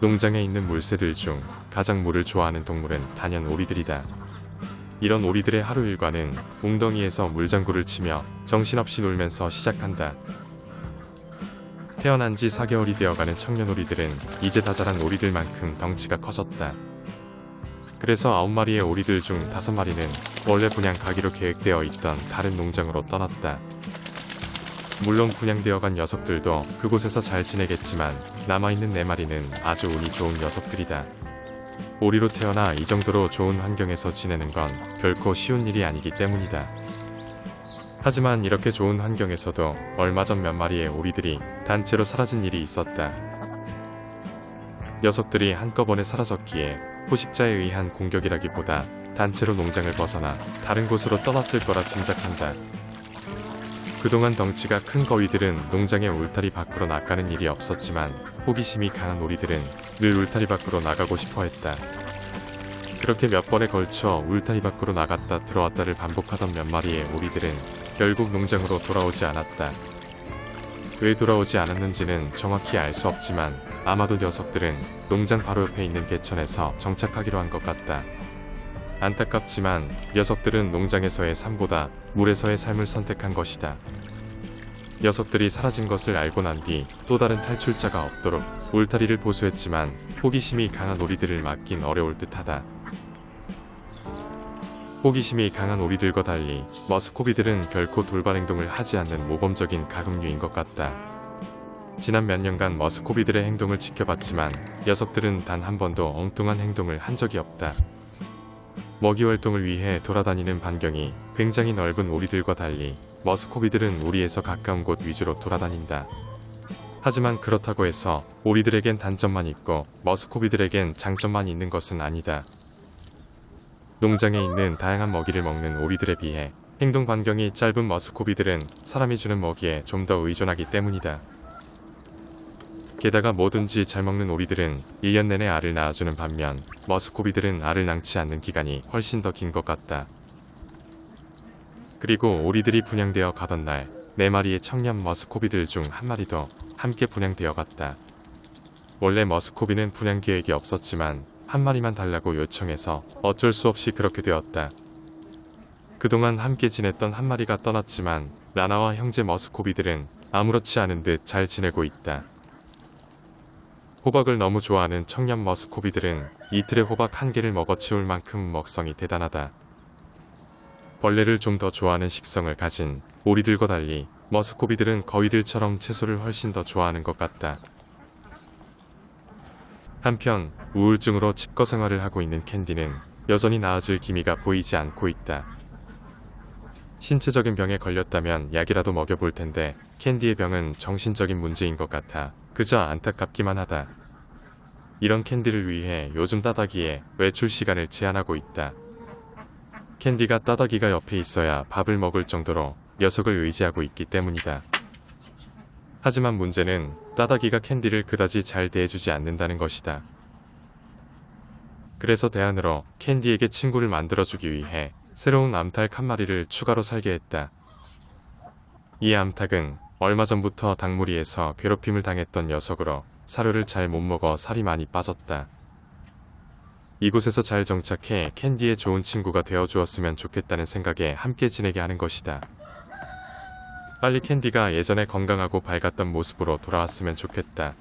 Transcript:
농장에 있는 물새들 중 가장 물을 좋아하는 동물은 단연 오리들이다. 이런 오리들의 하루 일과는 웅덩이에서 물장구를 치며 정신없이 놀면서 시작한다. 태어난 지 4개월이 되어가는 청년 오리들은 이제 다 자란 오리들만큼 덩치가 커졌다. 그래서 9마리의 오리들 중 5마리는 원래 분양 가기로 계획되어 있던 다른 농장으로 떠났다. 물론 분양되어 간 녀석들도 그곳에서 잘 지내겠지만 남아있는 4마리는 아주 운이 좋은 녀석들이다. 오리로 태어나 이 정도로 좋은 환경에서 지내는 건 결코 쉬운 일이 아니기 때문이다. 하지만 이렇게 좋은 환경에서도 얼마 전 몇 마리의 오리들이 단체로 사라진 일이 있었다. 녀석들이 한꺼번에 사라졌기에 포식자에 의한 공격이라기보다 단체로 농장을 벗어나 다른 곳으로 떠났을 거라 짐작한다. 그동안 덩치가 큰 거위들은 농장의 울타리 밖으로 나가는 일이 없었지만 호기심이 강한 오리들은 늘 울타리 밖으로 나가고 싶어 했다. 그렇게 몇 번에 걸쳐 울타리 밖으로 나갔다 들어왔다를 반복하던 몇 마리의 오리들은 결국 농장으로 돌아오지 않았다. 왜 돌아오지 않았는지는 정확히 알 수 없지만 아마도 녀석들은 농장 바로 옆에 있는 개천에서 정착하기로 한 것 같다. 안타깝지만 녀석들은 농장에서의 삶보다 물에서의 삶을 선택한 것이다. 녀석들이 사라진 것을 알고 난 뒤 또 다른 탈출자가 없도록 울타리를 보수했지만 호기심이 강한 오리들을 막긴 어려울 듯하다. 호기심이 강한 오리들과 달리 머스코비들은 결코 돌발 행동을 하지 않는 모범적인 가금류인 것 같다. 지난 몇 년간 머스코비들의 행동을 지켜봤지만 녀석들은 단 한 번도 엉뚱한 행동을 한 적이 없다. 먹이 활동을 위해 돌아다니는 반경이 굉장히 넓은 오리들과 달리 머스코비들은 우리에서 가까운 곳 위주로 돌아다닌다. 하지만 그렇다고 해서 오리들에겐 단점만 있고 머스코비들에겐 장점만 있는 것은 아니다. 농장에 있는 다양한 먹이를 먹는 오리들에 비해 행동 반경이 짧은 머스코비들은 사람이 주는 먹이에 좀 더 의존하기 때문이다. 게다가 뭐든지 잘 먹는 오리들은 1년 내내 알을 낳아주는 반면 머스코비들은 알을 낳지 않는 기간이 훨씬 더 긴 것 같다. 그리고 오리들이 분양되어 가던 날, 네 마리의 청년 머스코비들 중 한 마리도 함께 분양되어 갔다. 원래 머스코비는 분양 계획이 없었지만 한 마리만 달라고 요청해서 어쩔 수 없이 그렇게 되었다. 그동안 함께 지냈던 한 마리가 떠났지만 나나와 형제 머스코비들은 아무렇지 않은 듯 잘 지내고 있다. 호박을 너무 좋아하는 청년 머스코비들은 이틀에 호박 한 개를 먹어치울 만큼 먹성이 대단하다. 벌레를 좀 더 좋아하는 식성을 가진 오리들과 달리 머스코비들은 거위들처럼 채소를 훨씬 더 좋아하는 것 같다. 한편 우울증으로 칩거 생활을 하고 있는 캔디는 여전히 나아질 기미가 보이지 않고 있다. 신체적인 병에 걸렸다면 약이라도 먹여볼 텐데 캔디의 병은 정신적인 문제인 것 같아 그저 안타깝기만 하다. 이런 캔디를 위해 요즘 따다기에 외출 시간을 제한하고 있다. 캔디가 따다기가 옆에 있어야 밥을 먹을 정도로 녀석을 의지하고 있기 때문이다. 하지만 문제는 따다기가 캔디를 그다지 잘 대해주지 않는다는 것이다. 그래서 대안으로 캔디에게 친구를 만들어주기 위해 새로운 암탉 한 마리를 추가로 살게 했다. 이 암탉은 얼마 전부터 닭무리에서 괴롭힘을 당했던 녀석으로 사료를 잘 못 먹어 살이 많이 빠졌다. 이곳에서 잘 정착해 캔디의 좋은 친구가 되어 주었으면 좋겠다는 생각에 함께 지내게 하는 것이다. 빨리 캔디가 예전에 건강하고 밝았던 모습으로 돌아왔으면 좋겠다.